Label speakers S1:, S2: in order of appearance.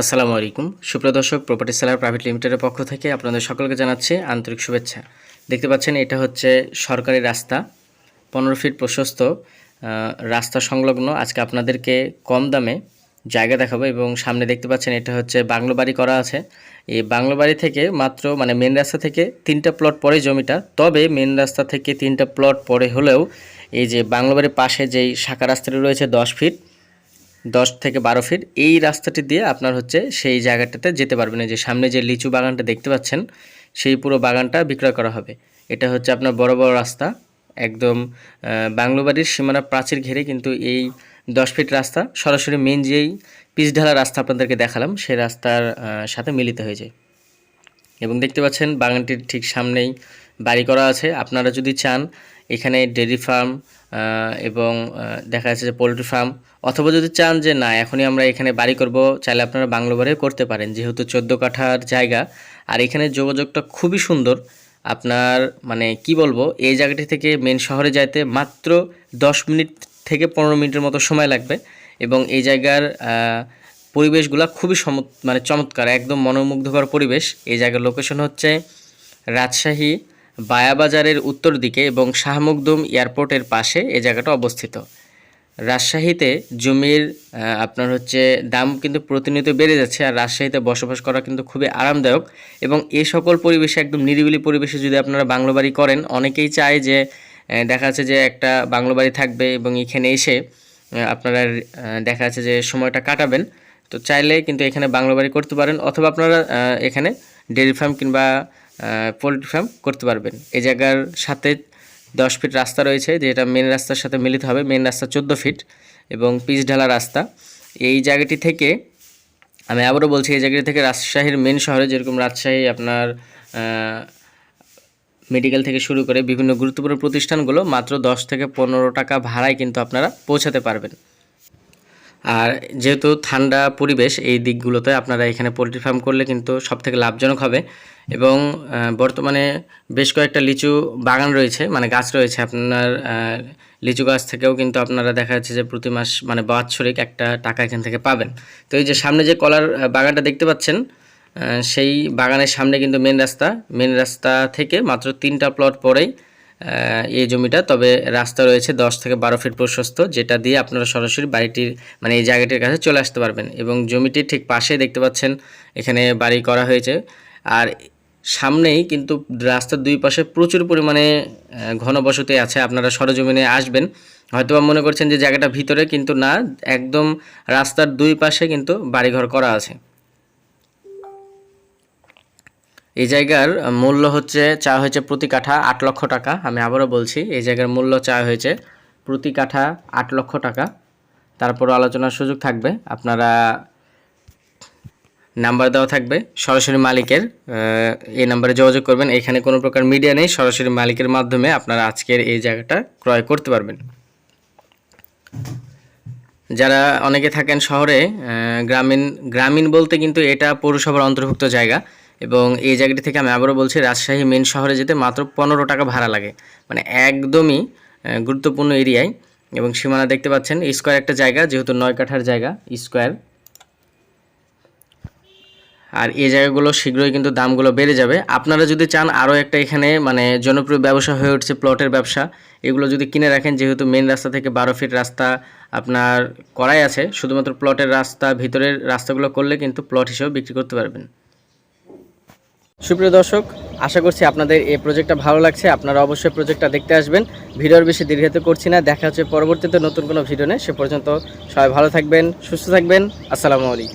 S1: আসসালামু আলাইকুম। সুপ্রদর্শক property seller private লিমিটেডের পক্ষ থেকে আপনাদের সকলকে জানাচ্ছি আন্তরিক শুভেচ্ছা। দেখতে পাচ্ছেন, এটা হচ্ছে সরকারি রাস্তা, পনেরো ফিট প্রশস্ত রাস্তা সংলগ্ন। আজকে আপনাদেরকে কম দামে জায়গা দেখাবো এবং সামনে দেখতে পাচ্ছেন, এটা হচ্ছে বাংলো বাড়ি করা আছে। এই বাংলো বাড়ি থেকে মাত্র মানে মেন রাস্তা থেকে তিনটা প্লট পরে জমিটা, তবে মেন রাস্তা থেকে তিনটা প্লট পরে হলেও এই যে বাংলো বাড়ির পাশে যেই শাখা রাস্তাটি রয়েছে দশ ফিট দশ থেকে বারো ফিট, এই রাস্তাটি দিয়ে আপনার হচ্ছে সেই জায়গাটাতে যেতে পারবেন। যে সামনে যে লিচু বাগানটা দেখতে পাচ্ছেন, সেই পুরো বাগানটা বিক্রয় করা হবে। এটা হচ্ছে আপনার বড় বড় রাস্তা, একদম বাংলোবাড়ির সীমানা প্রাচীর ঘিরে কিন্তু এই দশ ফিট রাস্তা, সরাসরি মেন যেই পিচঢালা রাস্তা আপনাদেরকে দেখালাম, সেই রাস্তার সাথে মিলিত হয়ে যায়। এবং দেখতে পাচ্ছেন বাগানটির ঠিক সামনেই বাড়ি করা আছে। আপনারা যদি চান, এখানে ডেয়ারি ফার্ম এবং দেখা যাচ্ছে যে পোলট্রি ফার্ম অথবা যদি চান যে না, এখনই আমরা এখানে বাড়ি করব, চাইলে আপনারা বাংলো বাড়ি করতে পারেন, যেহেতু চোদ্দ কাঠার জায়গা। আর এখানে যোগাযোগটা খুবই সুন্দর। আপনার মানে কি বলব, এই জায়গাটি থেকে মেন শহরে যাইতে মাত্র দশ মিনিট থেকে পনেরো মিনিটের মতো সময় লাগবে। এবং এই জায়গার পরিবেশগুলো খুবই সম মানে চমৎকার, একদম মনোমুগ্ধকর পরিবেশ। এই জায়গার লোকেশন হচ্ছে রাজশাহী বায়াবাজারের উত্তর দিকে এবং শাহমুকদুম এয়ারপোর্টের পাশে এ জায়গাটা অবস্থিত। রাজশাহীতে জমির আপনার হচ্ছে দাম কিন্তু প্রতিনিয়ত বেড়ে যাচ্ছে আর রাজশাহীতে বসবাস করা কিন্তু খুবই আরামদায়ক এবং এই সকল পরিবেশে একদম নিরিবিলি পরিবেশে যদি আপনারা বাংলো বাড়ি করেন, অনেকেই চায় যে দেখা যাচ্ছে যে একটা বাংলো বাড়ি থাকবে এবং এখানে এসে আপনারা দেখা যাচ্ছে যে সময়টা কাটাবেন। তো চাইলে কিন্তু এখানে বাংলো বাড়ি করতে পারেন অথবা আপনারা এখানে ডেয়ারি ফার্ম কিংবা পোলট্রি ফার্ম করতে পারবেন। এই জায়গার সাথে দশ ফিট রাস্তা রয়েছে যেটা মেন রাস্তার সাথে মিলিত হবে মেন রাস্তা চোদ্দ ফিট এবং পিচ ঢালা রাস্তা। এই জায়গাটি থেকে, আমি আবারও বলছি, এই জায়গাটি থেকে রাজশাহীর মেন শহরে যেরকম রাজশাহী আপনার মেডিকেল থেকে শুরু করে বিভিন্ন গুরুত্বপূর্ণ প্রতিষ্ঠানগুলো মাত্র দশ থেকে পনেরো টাকা ভাড়ায় কিন্তু আপনারা পৌঁছাতে পারবেন। আর যেহেতু ঠান্ডা পরিবেশ, এই দিকগুলোতে আপনারা এখানে পোলট্রি ফার্ম করলে কিন্তু সব থেকে লাভজনক হবে। এবং বর্তমানে বেশ কয়েকটা লিচু বাগান রয়েছে মানে গাছ রয়েছে। আপনার লিচু গাছ থেকেও কিন্তু আপনারা দেখা যাচ্ছে যে প্রতি মাস মানে বাৎসরিক একটা টাকা এখান থেকে পাবেন। তো এই যে সামনে যে কলার বাগানটা দেখতে পাচ্ছেন সেই বাগানের সামনে কিন্তু মেন রাস্তা। মেন রাস্তা থেকে মাত্র তিনটা প্লট পরেই এই জমিটা। তবে রাস্তা রয়েছে দশ থেকে বারো ফিট প্রশস্ত, যেটা দিয়ে আপনারা সরাসরি বাড়িটির মানে এই জায়গাটির কাছে চলে আসতে পারবেন। এবং জমিটির ঠিক পাশে দেখতে পাচ্ছেন, এখানে বাড়ি করা হয়েছে। আর সামনেই কিন্তু রাস্তার দুই পাশে প্রচুর পরিমাণে ঘনবসতি আছে। আপনারা সরজমিনে আসবেন। হয়তোবা মনে করছেন যে জায়গাটা ভিতরে, কিন্তু না, একদম রাস্তার দুই পাশে কিন্তু বাড়িঘর করা আছে। এই জায়গার মূল্য হচ্ছে, চা হয়েছে প্রতি কাঠা আট লক্ষ টাকা। আমি আবারও বলছি, এই জায়গার মূল্য চা হয়েছে প্রতি কাঠা আট লক্ষ টাকা। তারপর আলোচনার সুযোগ থাকবে। আপনারা নাম্বার দেওয়া থাকবে। সরাসরি মালিকের এই নাম্বারে যোগাযোগ করবেন। এখানে কোনো প্রকার মিডিয়া নেই। সরাসরি মালিকের মাধ্যমে আপনারা আজকের এই জায়গাটা ক্রয় করতে পারবেন। যারা অনেকে থাকেন শহরে গ্রামীণ গ্রামীণ বলতে কিন্তু এটা পৌরসভার অন্তর্ভুক্ত জায়গা। এবং এই জায়গাটি থেকে আমি আবারও বলছি, রাজশাহী মেন শহরে যেতে মাত্র পনেরো টাকা ভাড়া লাগে। মানে একদমই গুরুত্বপূর্ণ এরিয়ায়। এবং সীমানা দেখতে পাচ্ছেন, স্কোয়ার একটা জায়গা, যেহেতু নয় কাঠার জায়গা, স্কোয়ার। আর এই জায়গাগুলো শীঘ্রই কিন্তু দামগুলো বেড়ে যাবে। আপনারা যদি চান আরও একটা এখানে মানে জনপ্রিয় ব্যবসা হয়ে উঠছে প্লটের ব্যবসা, এগুলো যদি কিনে রাখেন, যেহেতু মেন রাস্তা থেকে বারো ফিট রাস্তা আপনার করাই আছে, শুধুমাত্র প্লটের রাস্তা ভিতরের রাস্তাগুলো করলে কিন্তু প্লট হিসেবে বিক্রি করতে পারবেন। সুপ্রিয় দর্শক, আশা করছি আপনাদের এই প্রজেক্টটা ভালো লাগছে। আপনারা অবশ্যই প্রজেক্টটা দেখতে আসবেন। ভিডিওর বেশি দীর্ঘায়িত করছি না। দেখা হচ্ছে পরবর্তীতে নতুন কোনো ভিডিও নেই সে পর্যন্ত সবাই ভালো থাকবেন, সুস্থ থাকবেন। আসসালামু আলাইকুম।